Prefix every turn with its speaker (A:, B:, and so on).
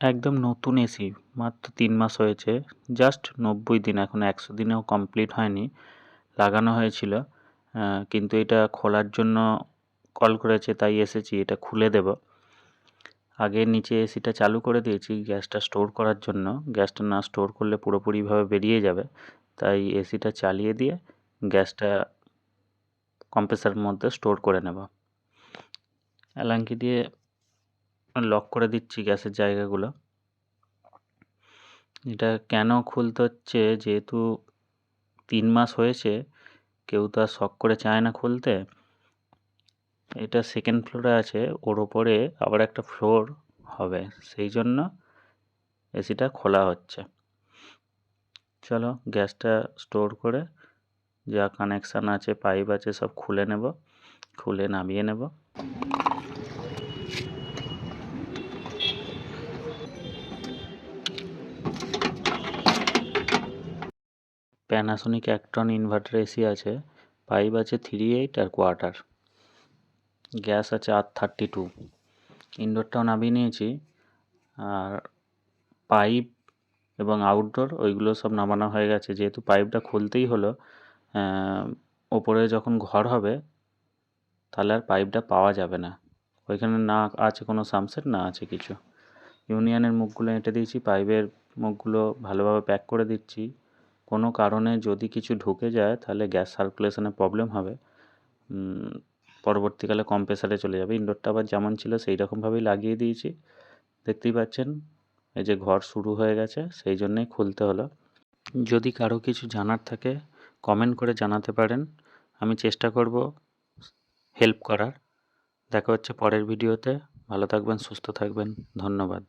A: একদম নতুন এসি মাত্র তিন মাস হয়েছে। জাস্ট নব্বই দিন, এখন একশো দিনেও কমপ্লিট হয়নি। লাগানো হয়েছিল। কিন্তু এটা খোলার জন্য কল করেছে, তাই এসেছি, এটা খুলে দেব। আগে নিচে এসিটা চালু করে দিয়েছি, গ্যাসটা স্টোর করার জন্য। গ্যাসটা না স্টোর করলে পুরোপুরিভাবে বেরিয়ে যাবে। তাই এসিটা চালিয়ে দিয়ে গ্যাসটা কম্প্রেসারের মধ্যে স্টোর করে নেব। অ্যালাঙ্কি দিয়ে লক করে দিচ্ছি গ্যাসের জায়গাগুলো। এটা কেন খুলতে হচ্ছে? যেহেতু তিন মাস হয়েছে, কেউ তো আর শখ করে চায় না খুলতে। এটা সেকেন্ড ফ্লোরে আছে, ওর ওপরে আবার একটা ফ্লোর হবে। সেই জন্য এসিটা খোলা হচ্ছে। চলো গ্যাসটা স্টোর করে যা কানেকশান আছে পাইপ আছে, সব খুলে নেব। খুলে নামিয়ে নেব। প্যানাসোনিক অ্যাক্টন ইনভার্টার এসি আছে পাইপ আছে থ্রি এইট আর কোয়ার্টার গ্যাস আছে আর থার্টি টু ইনডোরটাও নামিয়ে নিয়েছি, আর পাইপ এবং আউটডোর ওইগুলো সব নামানো হয়ে গেছে। যেহেতু পাইপটা খুলতেই হলো ওপরে যখন ঘর হবে, তাহলে আর পাইপটা পাওয়া যাবে না। ওইখানে না আছে কোনো সামসেট না আছে কিছু। ইউনিয়নের মুখগুলো এঁটে দিয়েছি পাইপের মুখগুলো ভালোভাবে প্যাক করে দিচ্ছি। কোনো কারণে যদি কিছু ঢুকে যায়, তাহলে গ্যাস সার্কুলেশনে প্রবলেম হবে। পরবর্তীকালে কম্প্রেসারে চলে যাবে। ইনডোরটা আবার যেমন ছিল সেই রকমভাবেই লাগিয়ে দিয়েছি। দেখতেই পাচ্ছেন, এই যে ঘর শুরু হয়ে গেছে, সেই জন্যেই খুলতে হলো। যদি কারও কিছু জানার থাকে কমেন্ট করে জানাতে পারেন। আমি চেষ্টা করব হেল্প করার। দেখা হচ্ছে পরের ভিডিওতে ভালো থাকবেন, সুস্থ থাকবেন। ধন্যবাদ।